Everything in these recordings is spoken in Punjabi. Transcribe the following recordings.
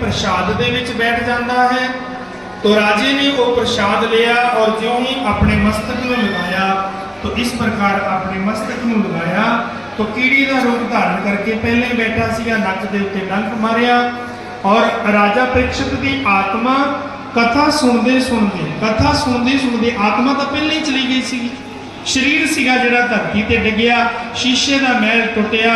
ਪ੍ਰਸ਼ਾਦ ਦੇ ਵਿੱਚ ਬੈਠ ਜਾਂਦਾ ਹੈ। ਤੋ ਰਾਜੇ ਨੇ ਉਹ ਪ੍ਰਸ਼ਾਦ ਲਿਆ ਔਰ ਜਿਉਂ ਹੀ ਆਪਣੇ ਮਸਤਕ ਨੂੰ ਲਗਾਇਆ, ਤੋ ਇਸ ਪ੍ਰਕਾਰ ਆਪਣੇ ਮਸਤਕ ਨੂੰ ਲਗਾਇਆ। ਤੋ ਕੀੜੀ ਦਾ ਰੂਪ ਧਾਰਨ ਕਰਕੇ ਪਹਿਲੇ ਬੈਠਾ ਸੀਗਾ, ਨੱਕ ਦੇ ਉੱਤੇ ਡੰਕ ਮਾਰਿਆ ਔਰ ਰਾਜਾ ਪ੍ਰੀਖਿਤ ਦੀ ਆਤਮਾ ਕਥਾ ਸੁਣਦੇ ਸੁਣਦੇ, ਕਥਾ ਸੁਣਦੇ ਸੁਣਦੇ ਆਤਮਾ ਤਾਂ ਪਹਿਲੇ ਹੀ ਚਲੀ ਗਈ ਸੀ। ਸਰੀਰ ਸੀਗਾ ਜਿਹੜਾ ਧਰਤੀ ਤੇ ਡਿੱਗਿਆ, ਸ਼ੀਸ਼ੇ ਦਾ ਮਹਿਲ ਟੁੱਟਿਆ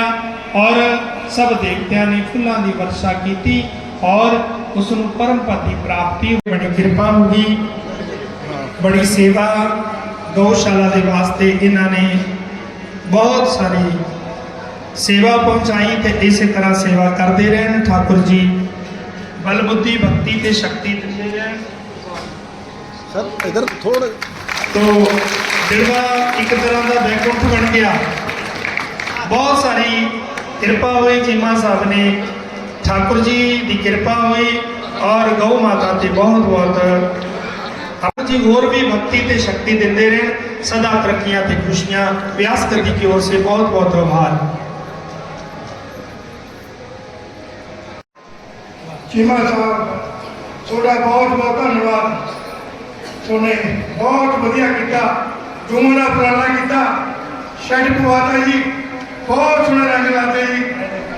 ਔਰ ਸਭ ਦੇਵਤਿਆਂ ਨੇ ਫੁੱਲਾਂ ਦੀ ਵਰਸ਼ਾ ਕੀਤੀ। ਔਰ ਉਸ ਨੂੰ ਪਰਮ ਦੀ ਪ੍ਰਾਪਤੀ। ਬੜੀ ਕਿਰਪਾ ਹੋ ਗਈ ਬੜੀ ਸੇਵਾ ਗਊਸ਼ਾਲਾ ਦੇ ਵਾਸਤੇ ਇਹਨਾਂ ਨੇ ਬਹੁਤ ਸਾਰੀ ਸੇਵਾ ਪਹੁੰਚਾਈ ਤੇ ਇਸੇ ਤਰ੍ਹਾਂ ਸੇਵਾ ਕਰਦੇ ਰਹਿਣ। ਠਾਕੁਰ ਜੀ ਬਲ ਬੁੱਧੀ ਭਗਤੀ ਤੇ ਸ਼ਕਤੀ ਦਿੰਦੇ ਰਹਿਣ। ਸਰ ਇਧਰ ਥੋੜਾ ਤੋ ਜਿਹੜਾ ਇੱਕ ਤਰ੍ਹਾਂ ਦਾ ਬੈਕੁੰਠ ਬਣ ਗਿਆ। ਬਹੁਤ ਸਾਰੀ ਕਿਰਪਾ ਹੋਈ ਚੀਮਾ ਸਾਹਿਬ ਨੇ। ठाकुर जी की कृपा हुई और गौ माता की बहुत बहुत। ठाकुर जी और भी भक्ति से शक्ति देंदे रहे, सदा तरक्या खुशियाँ। व्यास गति की ओर से बहुत बहुत आभार। चीमा साहब, थोड़ा बहुत बहुत धन्यवाद। तुमने बहुत बढ़िया किया जुमला पुराना किया। छठ माता जी ਬਹੁਤ ਸੋਹਣਾ ਰੰਗ ਲਾਤੇ ਜੀ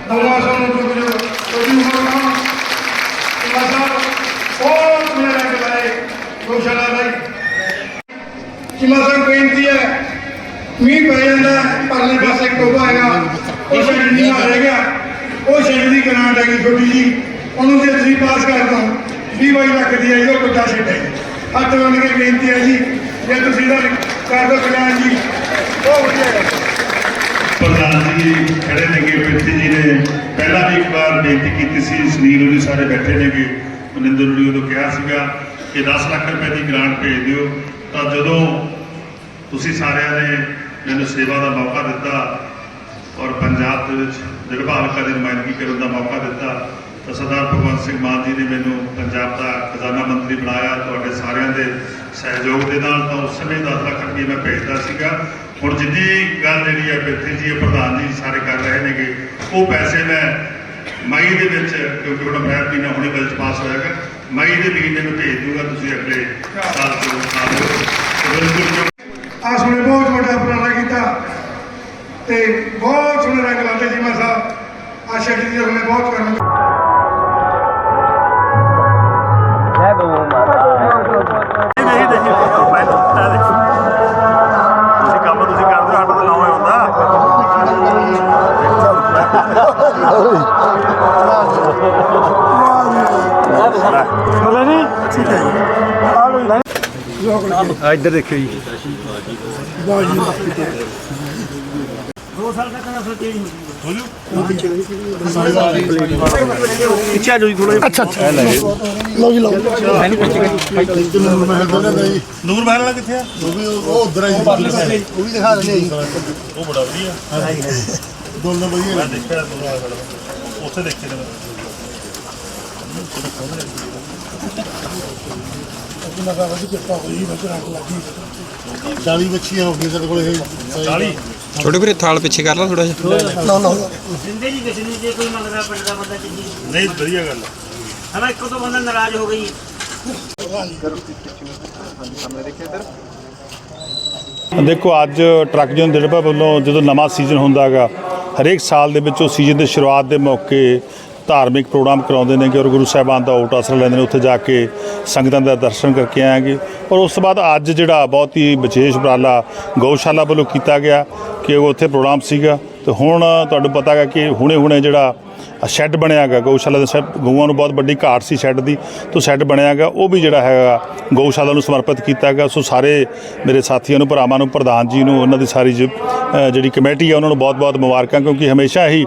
ਦਵਾ ਸਾਨੂੰ ਚੁੱਕ ਜੋ। ਤੁਹਾਡੀ ਉਮਰ ਨਾ ਚੀਮਾ ਸਾਹਿਬ ਬਹੁਤ ਸੋਹਣੇ ਰੰਗ ਲਾਏ ਗੋਸ਼ਾਲਾ ਭਾਈ ਚੀਮਾ ਸਾਹਿਬ ਬੇਨਤੀ ਹੈ ਮੀਂਹ ਪੈ ਜਾਂਦਾ ਪਰਲੇ ਪਾਸੇ ਟੋਬਾ ਹੈਗਾ ਉਹ ਸ਼ੈਡ ਨਹੀਂ ਰਹਿ ਗਿਆ ਉਹ ਸ਼ੈਡ ਦੀ ਗ੍ਰਾਂਟ ਹੈਗੀ ਛੋਟੀ ਜੀ ਉਹਨੂੰ ਜੇ ਤੁਸੀਂ ਪਾਸ ਕਰ ਦੋ 20 ਬਾਈ ਲੱਖ ਦੀ ਆਈ ਉਹ ਵੱਡਾ ਸ਼ੈਡ ਹੈ। ਹੱਥ ਬੰਨ ਕੇ ਬੇਨਤੀ ਹੈ ਜੀ ਜੇ ਤੁਸੀਂ ਇਹਦਾ ਕਰ ਦੋ ਕਲਿਆਣ ਜੀ। ਬਹੁਤ ਵਧੀਆ। ਪ੍ਰਧਾਨ ਜੀ ਖੜੇ ਨੇਗੇ ਪਿੱਛੇ ਜੀ ਨੇ ਪਹਿਲਾਂ ਵੀ ਇੱਕ ਵਾਰ ਬੇਨਤੀ ਕੀਤੀ ਸੀ ਸੁਨੀਲ ਉਹਨੇ ਸਾਰੇ ਬੈਠੇ ਨੇਗੇ। ਮਨਿੰਦਰ ਨੂੰ ਉਦੋਂ ਕਿਹਾ ਸੀਗਾ ਕਿ 10 ਲੱਖ ਰੁਪਏ ਦੀ ਗ੍ਰਾਂਟ ਭੇਜ ਦਿਓ। ਤਾਂ ਜਦੋਂ ਤੁਸੀਂ ਸਾਰਿਆਂ ਨੇ ਮੈਨੂੰ ਸੇਵਾ ਦਾ ਮੌਕਾ ਦਿੱਤਾ ਔਰ ਪੰਜਾਬ ਦੇ ਵਿੱਚ ਦਿਲਬਾ ਹਲਕਾ ਦੀ ਨੁਮਾਇੰਦਗੀ ਕਰਨ ਦਾ ਮੌਕਾ ਦਿੱਤਾ, ਤਾਂ ਸਰਦਾਰ ਭਗਵੰਤ ਸਿੰਘ ਮਾਨ ਜੀ ਨੇ ਮੈਨੂੰ ਪੰਜਾਬ ਦਾ ਖਜ਼ਾਨਾ ਮੰਤਰੀ ਬਣਾਇਆ, ਤੁਹਾਡੇ ਸਾਰਿਆਂ ਦੇ ਸਹਿਯੋਗ ਦੇ ਨਾਲ ਤਾਂ ਉਸ ਸਮੇਂ 10 ਲੱਖ ਰੁਪਏ ਮੈਂ ਭੇਜਦਾ ਸੀਗਾ। ਹੁਣ ਜਿੰਨੀ ਗੱਲ ਜਿਹੜੀ ਆ ਬਿਰਥੀ ਜੀ, ਇਹ ਪ੍ਰਧਾਨ ਜੀ ਸਾਰੇ ਕਰ ਰਹੇ ਨੇਗੇ, ਉਹ ਪੈਸੇ ਮੈਂ ਮਈ ਦੇ ਵਿੱਚ, ਕਿਉਂਕਿ ਹੁਣ ਅਪ੍ਰੈਲ ਮਹੀਨਾ ਹੁਣੇ ਬਜਟ ਪਾਸ ਹੋਇਆਗਾ ਮਈ ਦੇ ਮਹੀਨੇ ਨੂੰ ਭੇਜ ਦੂੰਗਾ ਤੁਸੀਂ ਅਗਲੇ ਸਾਲ ਤੋਂ ਆ ਬਿਲਕੁਲ ਜੋ ਆ ਬਹੁਤ ਵੱਡਾ ਉਪਰਾਲਾ ਕੀਤਾ ਤੇ ਬਹੁਤ ਸੋਹਣੇ ਰੰਗ ਲਾਤੇ ਜੀ ਮੈਂ ਸਾਹਿਬ ਆ ਜੀ ਦੀ ਬਹੁਤ ਕਰਨ। ਆ ਇੱਧਰ ਦੇਖਿਓ ਜੀ। ਪਿੱਛੇ ਜੀ ਥੋੜਾ ਅੱਛਾ ਅੱਛਾ। ਲਓ ਜੀ ਲਓ। ਨੂਰ ਮਹਿਲ ਦਾ ਨਾ ਜੀ ਨੂਰ ਮਹਿਲ ਵਾਲਾ ਕਿੱਥੇ ਆ? ਉਹ ਵੀ ਉਹ ਉਧਰ ਹੀ ਉਹ ਵੀ ਦਿਖਾ ਰਹੇ ਜੀ ਉਹ ਬੜਾ ਵਧੀਆ ਦੋਨੋਂ ਵਧੀਆ ਮੈਂ ਦੇਖਿਆ। ਨੂਰ ਮਹਿਲ ਵਾਲਾ ਉੱਥੇ ਦੇਖੇ ਨੇ ਮੈਂ। ਕਿੰਨਾ ਕਾ ਵਧੀ ਕਿਰਪਾ ਹੋਈ ਬਸ ਰੱਖ ਲੱਗੀ 40 ਬੱਚੀਆਂ ਹੋ ਗਈਆਂ ਸਾਡੇ ਕੋਲ ਇਹ 40 ਛੋਟੇ ਵੀਰੇ ਥਾਲ ਪਿੱਛੇ ਕਰ ਲਾ ਥੋੜਾ ਜਿਹਾ। ਨਾ ਨਾ ਜਿੰਦੇ ਜੀ ਕਿਸੇ ਨੇ ਜੇ ਕੋਈ ਮੰਗਦਾ ਪਿੰਡ ਦਾ ਬੰਦਾ ਚੀਜ਼ੀ ਨਹੀਂ ਵਧੀਆ ਗੱਲ ਹੈ ਹਨਾ ਇੱਕੋ ਤੋਂ ਬੰਦਾ ਨਾਰਾਜ਼ ਹੋ ਗਈ ਦੇਖੋ ਅੱਜ ਟਰੱਕ ਜਨ ਦਿੜਬਾ ਵੱਲੋਂ ਜਦੋਂ ਨਵਾਂ ਸੀਜ਼ਨ ਹੁੰਦਾ ਹੈਗਾ ਹਰੇਕ ਸਾਲ ਦੇ ਵਿੱਚ ਉਹ ਸੀਜ਼ਨ ਦੇ ਸ਼ੁਰੂਆਤ ਦੇ ਮੌਕੇ ਧਾਰਮਿਕ ਪ੍ਰੋਗਰਾਮ ਕਰਾਉਂਦੇ ਨੇ ਕਿ ਔਰ ਗੁਰੂ ਸਾਹਿਬਾਨ ਦਾ ਓਟ ਆਸਰਾ ਲੈਂਦੇ ਨੇ, ਉੱਥੇ ਜਾ ਕੇ ਸੰਗਤਾਂ ਦਾ ਦਰਸ਼ਨ ਕਰਕੇ ਆਏਗੇ। ਔਰ ਉਸ ਤੋਂ ਬਾਅਦ ਅੱਜ ਜਿਹੜਾ ਬਹੁਤ ਹੀ ਵਿਸ਼ੇਸ਼ ਉਪਰਾਲਾ ਗਊਸ਼ਾਲਾ ਵੱਲੋਂ ਕੀਤਾ ਗਿਆ ਕਿ ਉਹ ਉੱਥੇ ਪ੍ਰੋਗਰਾਮ ਸੀਗਾ। ਤੇ ਹੁਣ ਤੁਹਾਨੂੰ ਪਤਾ ਹੈ ਕਿ ਹੁਣੇ ਹੁਣੇ ਜਿਹੜਾ ਸ਼ੈੱਡ ਬਣਿਆ ਗਾ ਗਊਸ਼ਾਲਾ ਦੇ ਸ਼ੈੱਡ, ਗਊਆਂ ਨੂੰ ਬਹੁਤ ਵੱਡੀ ਘਾਟ ਸੀ ਸ਼ੈੱਡ ਦੀ। ਤੋਂ ਸ਼ੈੱਡ ਬਣਿਆ ਗਾ ਉਹ ਵੀ ਜਿਹੜਾ ਹੈਗਾ ਗਊਸ਼ਾਲਾ ਨੂੰ ਸਮਰਪਿਤ ਕੀਤਾ ਗਿਆ ਸੋ ਸਾਰੇ ਮੇਰੇ ਸਾਥੀਆਂ ਨੂੰ, ਭਰਾਵਾਂ ਨੂੰ, ਪ੍ਰਧਾਨ ਜੀ ਨੂੰ, ਉਹਨਾਂ ਦੀ ਸਾਰੀ ਜਿਹੜੀ ਕਮੇਟੀ ਹੈ ਉਹਨਾਂ ਨੂੰ ਬਹੁਤ-ਬਹੁਤ ਮੁਬਾਰਕਾਂ, ਕਿਉਂਕਿ ਹਮੇਸ਼ਾ ਹੀ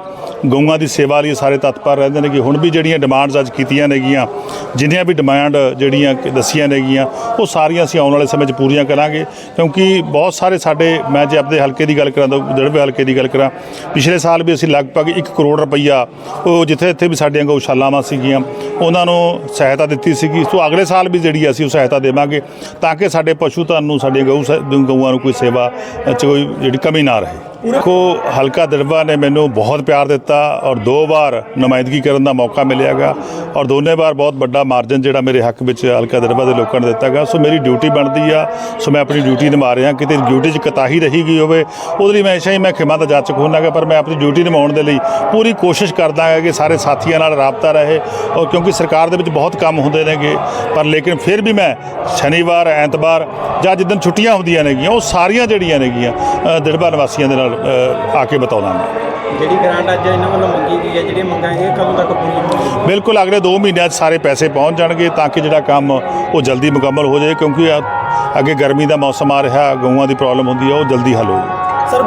ਗਊਆਂ ਦੀ ਸੇਵਾ ਲਈ ਸਾਰੇ ਤਤਪਰ ਰਹਿੰਦੇ ਨੇ ਕਿ ਹੁਣ ਵੀ ਜਿਹੜੀਆਂ ਡਿਮਾਂਡਸ ਅੱਜ ਕੀਤੀਆਂ ਨੇਗੀਆਂ, ਜਿੰਨੀਆਂ ਵੀ ਡਿਮਾਂਡ ਜਿਹੜੀਆਂ ਦੱਸੀਆਂ ਨੇਗੀਆਂ, ਉਹ ਸਾਰੀਆਂ ਅਸੀਂ ਆਉਣ ਵਾਲੇ ਸਮੇਂ 'ਚ ਪੂਰੀਆਂ ਕਰਾਂਗੇ। ਕਿਉਂਕਿ ਬਹੁਤ ਸਾਰੇ ਸਾਡੇ, ਮੈਂ ਜੇ ਆਪਣੇ ਹਲਕੇ ਦੀ ਗੱਲ ਕਰਾਂ ਤਾਂ ਦੜਬੇ ਹਲਕੇ ਦੀ ਗੱਲ ਕਰਾਂ, ਪਿਛਲੇ ਸਾਲ ਵੀ ਅਸੀਂ ਲਗਭਗ 1 ਕਰੋੜ ਰੁਪਈਆ ਉਹ ਜਿੱਥੇ ਇੱਥੇ ਵੀ ਸਾਡੀਆਂ ਗਊਸ਼ਾਲਾਵਾਂ ਸੀਗੀਆਂ, ਉਹਨਾਂ ਨੂੰ ਸਹਾਇਤਾ ਦਿੱਤੀ ਸੀਗੀ। ਸੋ ਅਗਲੇ ਸਾਲ ਵੀ ਜਿਹੜੀ ਅਸੀਂ ਉਹ ਸਹਾਇਤਾ ਦੇਵਾਂਗੇ ਤਾਂ ਕਿ ਸਾਡੇ ਪਸ਼ੂ ਧਨ ਨੂੰ, ਸਾਡੀਆਂ ਗਊ ਸ- ਗਊਆਂ ਨੂੰ ਕੋਈ ਸੇਵਾ 'ਚ ਕੋਈ ਜਿਹੜੀ ਕਮੀ ਨਾ ਰਹੇ। ਦੇਖੋ ਹਲਕਾ ਦੜਬਾ ਨੇ ਮੈਨੂੰ ਬਹੁਤ ਪਿਆਰ ਦਿੱਤਾ ਔਰ ਦੋ ਵਾਰ ਨੁਮਾਇੰਦਗੀ ਕਰਨ ਦਾ ਮੌਕਾ ਮਿਲਿਆਗਾ ਔਰ ਦੋਨੇ ਵਾਰ ਬਹੁਤ ਵੱਡਾ ਮਾਰਜਨ ਜਿਹੜਾ ਮੇਰੇ ਹੱਕ ਵਿੱਚ ਹਲਕਾ ਦੜਬਾ ਦੇ ਲੋਕਾਂ ਨੇ ਦਿੱਤਾਗਾ ਸੋ ਮੇਰੀ ਡਿਊਟੀ ਬਣਦੀ ਆ ਸੋ ਮੈਂ ਆਪਣੀ ਡਿਊਟੀ ਨਿਭਾ ਰਿਹਾ ਕਿਤੇ ਡਿਊਟੀ 'ਚ ਕਤਾਹੀ ਰਹੀ ਗਈ ਹੋਵੇ ਉਹਦੇ ਲਈ ਹਮੇਸ਼ਾ ਹੀ ਮੈਂ ਖਿਮਾ ਦਾ ਜਾਚਕ ਹੁੰਨਾਗਾ ਪਰ ਮੈਂ ਆਪਣੀ ਡਿਊਟੀ ਨਿਭਾਉਣ ਦੇ ਲਈ ਪੂਰੀ ਕੋਸ਼ਿਸ਼ ਕਰਦਾ ਹਾਂ ਕਿ ਸਾਰੇ ਸਾਥੀਆਂ ਨਾਲ ਰਾਬਤਾ ਰਹੇ ਔਰ ਕਿਉਂਕਿ ਸਰਕਾਰ ਦੇ ਵਿੱਚ ਬਹੁਤ ਕੰਮ ਹੁੰਦੇ ਨੇਗੇ ਪਰ ਲੇਕਿਨ ਫਿਰ ਵੀ ਮੈਂ ਸ਼ਨੀਵਾਰ ਐਤਵਾਰ ਜਾਂ ਜਿੱਦਣ ਛੁੱਟੀਆਂ ਹੁੰਦੀਆਂ ਨੇਗੀਆਂ ਉਹ ਸਾਰੀਆਂ ਜਿਹੜੀਆਂ ਨੇਗੀਆਂ ਅ, ਨਿਵਾਸੀਆਂ ਦੇ ਨਾਲ ਅ, ਆ ਕੇ ਬਤਾਉਂਦਾ ਮੈਂ। ਜਿਹੜੀ ਗ੍ਰਾਂਟ ਅੱਜ ਇਹਨਾਂ ਵੱਲੋਂ ਮੰਗੀ ਗਈ ਹੈ ਜਿਹੜੀਆਂ ਮੰਗਾਂਗੇ ਕਦੋਂ ਤੱਕ ਪੂਰੀ ਹੋਣਗੀ ਬਿਲਕੁਲ ਅਗਲੇ 2 ਮਹੀਨਿਆਂ 'ਚ ਸਾਰੇ ਪੈਸੇ ਪਹੁੰਚ ਜਾਣਗੇ ਤਾਂ ਕਿ ਜਿਹੜਾ ਕੰਮ ਉਹ ਜਲਦੀ ਮੁਕੰਮਲ ਹੋ ਜਾਏ ਕਿਉਂਕਿ ਅੱਗੇ ਗਰਮੀ ਦਾ ਮੌਸਮ ਆ ਰਿਹਾ ਗਊਆਂ ਦੀ ਪ੍ਰੋਬਲਮ ਹੁੰਦੀ ਹੈ ਉਹ ਜਲਦੀ ਹੱਲ ਹੋਊਗੀ ਸਰ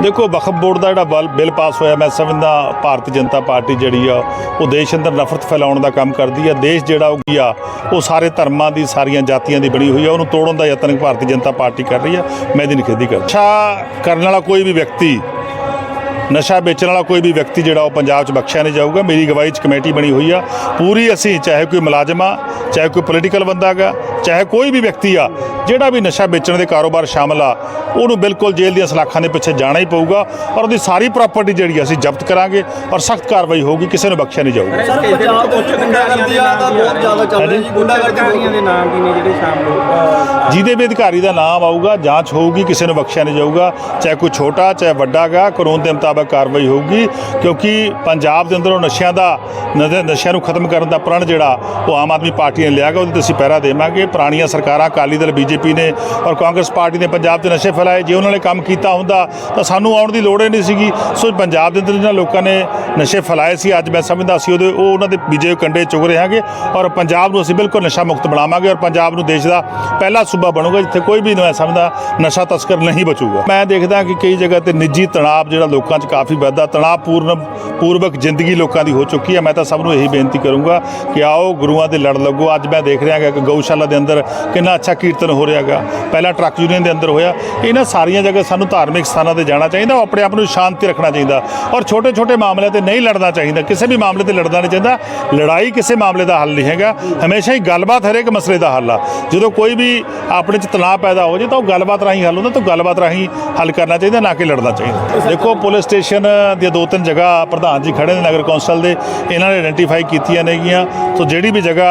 ਦੇਖੋ, ਵਕਫ ਬੋਰਡ ਦਾ ਜਿਹੜਾ ਬਲ- ਬਿੱਲ ਪਾਸ ਹੋਇਆ ਮੈਂ ਸਮਝਦਾ ਭਾਰਤੀ ਜਨਤਾ ਪਾਰਟੀ ਜਿਹੜੀ ਆ, ਉਹ ਦੇਸ਼ ਅੰਦਰ ਨਫ਼ਰਤ ਫੈਲਾਉਣ ਦਾ ਕੰਮ ਕਰਦੀ ਆ। ਦੇਸ਼ ਜਿਹੜਾ ਉਹ ਕੀ ਆ, ਉਹ ਸਾਰੇ ਧਰਮਾਂ ਦੀ, ਸਾਰੀਆਂ ਜਾਤੀਆਂ ਦੀ ਬਣੀ ਹੋਈ ਆ। ਉਹਨੂੰ ਤੋੜਨ ਦਾ ਯਤਨ ਭਾਰਤੀ ਜਨਤਾ ਪਾਰਟੀ ਕਰ ਰਹੀ ਆ। ਮੈਂ ਇਹਦੀ ਨਿਖੇਧੀ ਕਰ ਅੱਛਾ ਕਰਨ ਵਾਲਾ ਕੋਈ ਵੀ ਵਿਅਕਤੀ, ਨਸ਼ਾ ਵੇਚਣ ਵਾਲਾ ਕੋਈ ਵੀ ਵਿਅਕਤੀ ਜਿਹੜਾ ਉਹ ਪੰਜਾਬ 'ਚ ਬਖਸ਼ਿਆ ਨਹੀਂ ਜਾਊਗਾ। ਮੇਰੀ ਅਗਵਾਈ 'ਚ ਕਮੇਟੀ ਬਣੀ ਹੋਈ ਆ। ਪੂਰੀ ਅਸੀਂ, ਚਾਹੇ ਕੋਈ ਮੁਲਾਜ਼ਮ ਆ, ਚਾਹੇ ਕੋਈ ਪੋਲੀਟੀਕਲ ਬੰਦਾ ਹੈਗਾ ਚਾਹੇ ਕੋਈ ਵੀ ਵਿਅਕਤੀ ਆ ਜਿਹੜਾ ਵੀ ਨਸ਼ਾ ਵੇਚਣ ਦੇ ਕਾਰੋਬਾਰ ਸ਼ਾਮਲ ਆ ਉਹਨੂੰ ਬਿਲਕੁਲ ਜੇਲ੍ਹ ਦੀਆਂ ਸਲਾਖਾਂ ਦੇ ਪਿੱਛੇ ਜਾਣਾ ਹੀ ਪਊਗਾ ਔਰ ਉਹਦੀ ਸਾਰੀ ਪ੍ਰਾਪਰਟੀ ਜਿਹੜੀ ਆ ਅਸੀਂ ਜ਼ਬਤ ਕਰਾਂਗੇ ਔਰ ਸਖਤ ਕਾਰਵਾਈ ਹੋਊਗੀ ਕਿਸੇ ਨੂੰ ਬਖਸ਼ਿਆ ਨਹੀਂ ਜਾਊਗਾ। ਸਰ ਪੰਜਾਬ ਦੇ ਉੱਚ ਗੁੰਡਾਗਰਦੀ ਆ ਤਾਂ ਬਹੁਤ ਜ਼ਿਆਦਾ ਚੱਲ ਰਹੀ ਜੀ ਗੁੰਡਾਗਰਦੀਆਂ ਦੇ ਨਾਮ ਵੀ ਨੇ ਜਿਹੜੇ ਸ਼ਾਮਲ ਜਿਹਦੇ ਵੀ ਅਧਿਕਾਰੀ ਦਾ ਨਾਮ ਆਊਗਾ ਜਾਂਚ ਹੋਊਗੀ ਕਿਸੇ ਨੂੰ ਬਖਸ਼ਿਆ ਨਹੀਂ ਜਾਊਗਾ ਚਾਹੇ ਕੋਈ ਛੋਟਾ ਚਾਹੇ ਵੱਡਾ ਗਾ ਕਾਨੂੰਨ ਦੇ ਮੁਤਾਬਕ ਕਾਰਵਾਈ ਹੋਊਗੀ ਕਿਉਂਕਿ ਪੰਜਾਬ ਦੇ ਅੰਦਰੋਂ ਨਸ਼ਿਆਂ ਦਾ ਨਸ਼ੇ- ਨਸ਼ਿਆਂ ਨੂੰ ਖਤਮ ਕਰਨ ਦਾ ਪ੍ਰਣ ਜਿਹੜਾ ਉਹ ਆਮ ਆਦਮੀ ਪਾਰਟੀ ਨੇ ਲਿਆ ਗਾ ਉਹਦੇ ਤੇ ਅਸੀਂ ਪਹਿਰਾ ਦੇਵਾਂਗੇ। ਪੁਰਾਣੀਆਂ ਸਰਕਾਰਾਂ, ਅਕਾਲੀ ਦਲ, ਬੀਜੇਪੀ ਨੇ ਔਰ ਕਾਂਗਰਸ ਪਾਰਟੀ ਨੇ ਪੰਜਾਬ 'ਚ ਨਸ਼ੇ ਫੈਲਾਏ, ਜੇ ਉਹਨਾਂ ਨੇ ਕੰਮ ਕੀਤਾ ਹੁੰਦਾ ਤਾਂ ਸਾਨੂੰ ਆਉਣ ਦੀ ਲੋੜ ਹੀ ਨਹੀਂ ਸੀਗੀ। ਸੋ ਪੰਜਾਬ ਦੇ ਅੰਦਰ ਜਿਹਨਾਂ ਲੋਕਾਂ ਨੇ ਨਸ਼ੇ ਫੈਲਾਏ ਸੀ, ਅੱਜ ਮੈਂ ਸਮਝਦਾ ਸੀ, ਉਹਦੇ ਉਹ ਉਹਨਾਂ ਦੇ ਬੀਜੇ ਹੋਏ ਕੰਡੇ ਚੁਗ ਰਹੇ ਹਾਂਗੇ ਔਰ ਪੰਜਾਬ ਨੂੰ ਅਸੀਂ ਬਿਲਕੁਲ ਨਸ਼ਾ ਮੁਕਤ ਬਣਾਵਾਂਗੇ ਔਰ ਪੰਜਾਬ ਨੂੰ ਦੇਸ਼ ਦਾ ਪਹਿਲਾ ਸੂਬਾ ਬਣੂਗਾ, ਜਿੱਥੇ ਕੋਈ ਵੀ ਮੈਂ ਸਮਝਦਾ ਨਸ਼ਾ ਤਸਕਰ ਨਹੀਂ ਬਚੂਗਾ। ਮੈਂ ਦੇਖਦਾ ਕਿ ਕਈ ਜਗ੍ਹਾ ਤੇ ਨਿੱਜੀ ਤਣਾਅ ਜਿਹੜਾ ਲੋਕਾਂ 'ਚ ਕਾਫੀ ਵੱਧਦਾ ਤਣਾਅਪੂਰਨ ਪੂਰਵਕ ਜ਼ਿੰਦਗੀ ਲੋਕਾਂ ਦੀ ਹੋ ਚੁੱਕੀ ਹੈ। ਮੈਂ ਤਾਂ ਸਭ ਨੂੰ ਇਹੀ ਬੇਨਤੀ ਕਰੂੰਗਾ ਕਿ ਆਓ, ਗੁਰੂਆਂ ਦੇ ਲੜ ਲੱਗੋ। ਅੱਜ ਮੈਂ ਦੇਖ ਰਿਹਾ ਕਿ ਗਊਸ਼ਾਲਾ ਦੇ ਅੰਦਰ ਕਿੰਨਾ ਅੱਛਾ ਕੀਰਤਨ ਹੋ ਰਿਹਾਗਾ ਪਹਿਲਾਂ ਟਰੱਕ ਯੂਨੀਅਨ ਦੇ ਅੰਦਰ ਹੋਇਆ। ਇਹਨਾਂ ਸਾਰੀਆਂ ਜਗ੍ਹਾ ਸਾਨੂੰ ਧਾਰਮਿਕ ਸਥਾਨਾਂ ਤੇ ਜਾਣਾ ਚਾਹੀਦਾ। ਆਪਣੇ ਆਪ ਨੂੰ ਸ਼ਾਂਤੀ ਰੱਖਣਾ ਚਾਹੀਦਾ। ਔਰ ਛੋਟੇ ਛੋਟੇ ਮਾਮਲਿਆਂ ਤੇ ਨਹੀਂ ਲੜਨਾ ਚਾਹੀਦਾ। ਕਿਸੇ ਵੀ ਮਾਮਲੇ ਤੇ ਲੜਨਾ ਨਹੀਂ ਚਾਹੀਦਾ। ਲੜਾਈ ਕਿਸੇ ਮਾਮਲੇ ਦਾ ਹੱਲ ਨਹੀਂ ਹੈਗਾ। ਹਮੇਸ਼ਾ ਹੀ ਗੱਲਬਾਤ ਹਰੇਕ ਮਸਲੇ ਦਾ ਹੱਲ ਆ। ਜਦੋਂ ਕੋਈ ਵੀ ਆਪਣੇ 'ਚ ਤਣਾਅ ਪੈਦਾ ਹੋ ਜੇ ਤਾਂ ਉਹ ਗੱਲਬਾਤ ਰਾਹੀਂ ਹੱਲ ਹੁੰਦਾ। ਤਾਂ ਗੱਲਬਾਤ ਰਾਹੀਂ ਹੱਲ ਕਰਨਾ ਚਾਹੀਦਾ, ਨਾ ਕਿ ਲੜਨਾ ਚਾਹੀਦਾ। ਦੇਖੋ, ਪੁਲਿਸ ਸਟੇਸ਼ਨ ਦੀਆਂ ਦੋ ਤਿੰਨ ਜਗ੍ਹਾ ਪ੍ਰਧਾਨ ਜੀ ਖੜੇ ਨੇ ਨਗਰ ਕੌਂਸਲ ਦੇ। ਇਹਨਾਂ ਨੇ ਆਇਡੈਂਟੀਫਾਈ ਕੀਤੀਆਂ ਨੇਗੀਆਂ। ਸੋ ਜਿਹੜੀ ਵੀ ਜਗ੍ਹਾ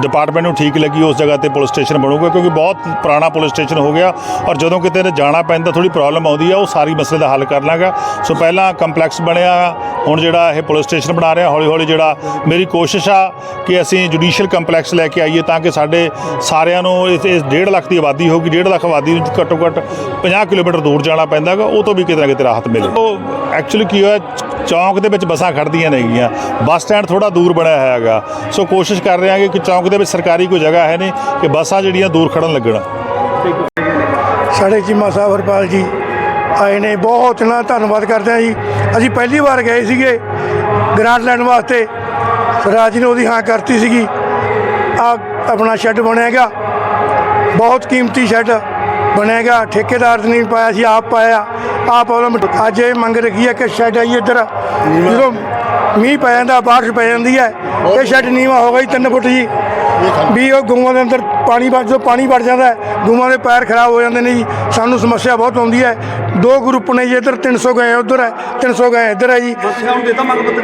ਡਿਪਾਰਟਮੈਂਟ ਨੂੰ ਠੀਕ ਲੱਗੀ, ਉਸ ਜਗ੍ਹਾ ਤੇ ਪੁਲਿਸ ਸਟੇਸ਼ਨ ਬਣੂਗਾ, ਕਿਉਂਕਿ ਬਹੁਤ ਪੁਰਾਣਾ ਪੁਲਿਸ ਸਟੇਸ਼ਨ ਹੋ ਗਿਆ ਔਰ ਜਦੋਂ ਕਿਤੇ ਨੇ ਜਾਣਾ ਪੈਂਦਾ ਥੋੜੀ ਪ੍ਰੋਬਲਮ ਆਉਂਦੀ ਆ, ਉਹ ਸਾਰੀ ਮਸਲੇ ਦਾ ਹੱਲ ਕਰ ਲਾਂਗਾ। ਸੋ ਪਹਿਲਾਂ ਕੰਪਲੈਕਸ ਬਣਿਆ, ਹੁਣ ਜਿਹੜਾ ਇਹ ਪੁਲਿਸ ਸਟੇਸ਼ਨ ਬਣਾ ਰਿਹਾ ਹੌਲੀ ਹੌਲੀ ਜਿਹੜਾ ਮੇਰੀ ਕੋਸ਼ਿਸ਼ ਆ ਕਿ ਅਸੀਂ ਜੁਡੀਸ਼ੀਅਲ ਕੰਪਲੈਕਸ ਲੈ ਕੇ ਆਈਏ ਤਾਂ ਕਿ ਸਾਡੇ ਸਾਰਿਆਂ ਨੂੰ ਇਸ ਇਸ 1.5 ਲੱਖ ਦੀ ਆਬਾਦੀ ਹੋਊਗੀ 1.5 ਲੱਖ ਆਬਾਦੀ ਨੂੰ ਘੱਟੋ ਘੱਟ 50 ਕਿਲੋਮੀਟਰ ਦੂਰ ਜਾਣਾ ਪੈਂਦਾਗਾ, ਉਹ ਤੋਂ ਵੀ ਕਿਤੇ ਨਾ ਕਿਤੇ ਰਾਹਤ ਮਿਲੇ। ਉਹ ਐਕਚੁਅਲੀ ਕੀ ਹੋਇਆ ਚੌਂਕ ਦੇ ਵਿੱਚ ਬੱਸਾਂ ਖੜਦੀਆਂ ਨੇਗੀਆਂ। ਬੱਸ ਸਟੈਂਡ ਥੋੜਾ ਦੂਰ ਬਣਿਆ ਹੋਇਆ ਹੈਗਾ ਸੋ ਕੋਸ਼ਿਸ਼ ਕਰ ਰਹੇ ਹਾਂਗੇ ਕਿ ਚੌਂਕ ਦੇ ਵਿੱਚ ਸਰਕਾਰੀ ਕੋਈ ਜਗ੍ਹਾ ਹੈ ਨਹੀਂ ਕਿ ਬੱਸਾਂ ਜਿਹੜੀਆਂ ਦੂਰ ਖੜਨ ਲੱਗਣ। ਸਾਡੇ ਚੀਮਾ ਸਾਹਿਬ ਹਰਪਾਲ ਜੀ ਆਏ ਨੇ, ਬਹੁਤ ਨਾ ਧੰਨਵਾਦ ਕਰਦੇ ਹਾਂ ਜੀ। ਅਸੀਂ ਪਹਿਲੀ ਵਾਰ ਗਏ ਸੀਗੇ ਗ੍ਰਾਂਟ ਲੈਣ ਵਾਸਤੇ। ਰਾਜ ਨੇ ਉਹਦੀ ਹਾਂ ਕਰਤੀ ਸੀਗੀ। ਆ ਆਪਣਾ ਸ਼ੈੱਡ ਬਣਿਆਗਾ ਬਹੁਤ ਕੀਮਤੀ ਸ਼ੈੱਡ ਬਣੇਗਾ ਠੇਕੇਦਾਰ ਨੇ ਪਾਇਆ ਸੀ, ਆਪ ਪਾਇਆ। ਆਪ ਪ੍ਰੋਬਲਮ ਅੱਜ ਇਹ ਮੰਗ ਰੱਖੀ ਹੈ ਕਿ ਸ਼ੈੱਡ ਆਈ ਇੱਧਰ ਜਦੋਂ ਮੀਂਹ ਪੈ ਜਾਂਦਾ ਬਾਰਿਸ਼ ਪੈ ਜਾਂਦੀ ਹੈ ਇਹ ਸ਼ੈੱਡ ਨੀਵਾ ਹੋ ਗਈ 3 ਫੁੱਟ ਜੀ। ਵੀ ਉਹ ਗਊਆਂ ਦੇ ਅੰਦਰ ਪਾਣੀ ਵੜ ਜਦੋਂ ਪਾਣੀ ਵੜ ਜਾਂਦਾ ਗਊਆਂ ਦੇ ਪੈਰ ਖਰਾਬ ਹੋ ਜਾਂਦੇ ਨੇ ਜੀ। ਸਾਨੂੰ ਸਮੱਸਿਆ ਬਹੁਤ ਆਉਂਦੀ ਹੈ। ਦੋ ਗਰੁੱਪ ਨੇ ਜੀ ਇੱਧਰ 300 ਗਏ ਉਧਰ ਹੈ 300 ਗਏ ਇੱਧਰ ਹੈ ਜੀ।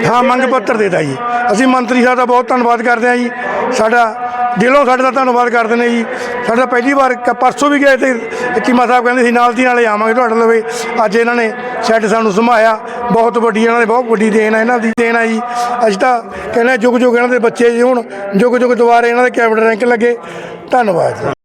ਹਾਂ ਮੰਗ ਪੱਤਰ ਦੇਤਾ ਜੀ। ਅਸੀਂ ਮੰਤਰੀ ਸਾਹਿਬ ਦਾ ਬਹੁਤ ਧੰਨਵਾਦ ਕਰਦੇ ਹਾਂ ਜੀ। ਸਾਡਾ ਦਿਲੋਂ ਸਾਡੇ ਦਾ ਧੰਨਵਾਦ ਕਰਦੇ ਨੇ ਜੀ। ਸਾਡਾ ਪਹਿਲੀ ਵਾਰ ਕ- ਪਰਸੋਂ ਵੀ ਗਏ ਤੇ ਚੀਮਾ ਸਾਹਿਬ ਕਹਿੰਦੇ ਸੀ, ਨਾਲ ਦੀ ਨਾਲੇ ਆਵਾਂਗੇ ਤੁਹਾਡੇ ਲਵੇ ਅੱਜ ਇਹਨਾਂ ਨੇ ਸੈੱਟ ਸਾਨੂੰ ਸੰਭਾਇਆ। ਬਹੁਤ ਵੱਡੀ ਇਹਨਾਂ ਨੇ ਬਹੁਤ ਵੱਡੀ ਦੇਣ ਹੈ ਇਹਨਾਂ ਦੀ। ਦੇਣ ਹੈ ਜੀ। ਅੱਜ ਤਾਂ ਕਹਿੰਦੇ ਹਾਂ ਜੁਗ ਜੁਗ ਇਹਨਾਂ ਦੇ ਬੱਚੇ ਜੀ ਹੁਣ। ਜੁਗ ਜੁਗ ਦੁਬਾਰੇ ਇਹਨਾਂ ਦੇ ਕੈਬਨਿਟ ਰੈਂਕ ਲੱਗੇ। ਧੰਨਵਾਦ ਜੀ।